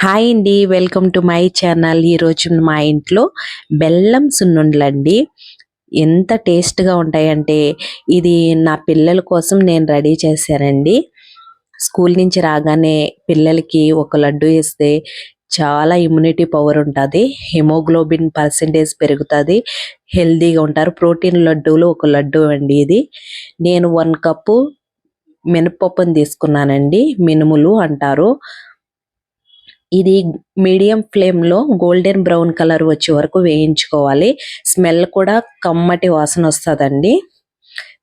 Hi అండి welcome to my channel. ఈరోజు మా ఇంట్లో బెల్లం సున్నుండలండి. ఎంత టేస్ట్గా ఉంటాయంటే ఇది నా పిల్లల కోసం నేను రెడీ చేశానండి. స్కూల్ నుంచి రాగానే పిల్లలకి ఒక లడ్డు ఇస్తే చాలా ఇమ్యూనిటీ పవర్ ఉంటుంది. హిమోగ్లోబిన్ పర్సెంటేజ్ పెరుగుతుంది. హెల్దీగా ఉంటారు. ప్రోటీన్ లడ్డూలు ఒక లడ్డు అండి ఇది. నేను వన్ కప్పు మినపప్పుని తీసుకున్నానండి. మినుములు అంటారు. ఇది మీడియం ఫ్లేమ్లో గోల్డెన్ బ్రౌన్ కలర్ వచ్చే వరకు వేయించుకోవాలి. స్మెల్ కూడా కమ్మటి వాసన వస్తుందండి.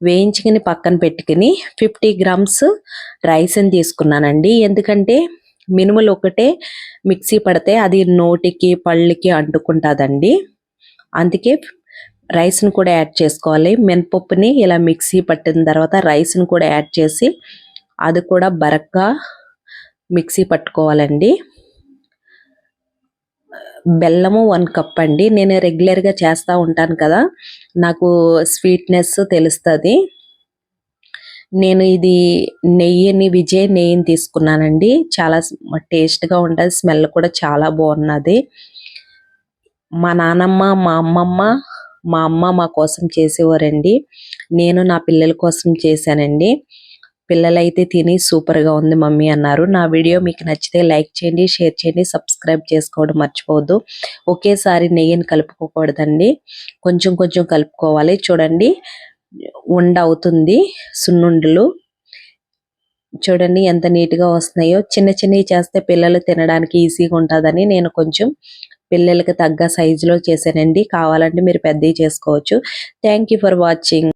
వేయించుకుని పక్కన పెట్టుకుని ఫిఫ్టీ గ్రామ్స్ రైస్ని తీసుకున్నానండి. ఎందుకంటే మినుములు ఒకటే మిక్సీ పడితే అది నోటికి పళ్ళకి అంటుకుంటుందండి. అందుకే రైస్ని కూడా యాడ్ చేసుకోవాలి. మినపప్పుని ఇలా మిక్సీ పట్టిన తర్వాత రైస్ను కూడా యాడ్ చేసి అది కూడా బరక్గా మిక్సీ పట్టుకోవాలండి. బెల్లము వన్ కప్ అండి. నేను రెగ్యులర్గా చేస్తూ ఉంటాను కదా. నాకు స్వీట్నెస్ తెలుస్తుంది. నేను ఇది నెయ్యిని విజయ్ నెయ్యిని తీసుకున్నానండి. చాలా టేస్ట్గా ఉంటుంది. స్మెల్ కూడా చాలా బాగున్నది. మా నానమ్మ మా అమ్మమ్మ మా అమ్మ మా కోసం చేసేవారండి. నేను నా పిల్లల కోసం చేశానండి. పిల్లలైతే తిని సూపర్గా ఉంది మమ్మీ అన్నారు. నా వీడియో మీకు నచ్చితే లైక్ చేయండి షేర్ చేయండి సబ్స్క్రైబ్ చేసుకోవడం మర్చిపోవద్దు. ఒకేసారి నెయ్యిని కలుపుకోకూడదండి. కొంచెం కొంచెం కలుపుకోవాలి. చూడండి ఉండ అవుతుంది సున్నుండలు. చూడండి ఎంత నీట్గా వస్తున్నాయో. చిన్న చిన్నవి చేస్తే పిల్లలు తినడానికి ఈజీగా ఉంటుందని నేను కొంచెం పిల్లలకి తగ్గ సైజులో చేశానండి. కావాలంటే మీరు పెద్దవి చేసుకోవచ్చు. Thank for watching.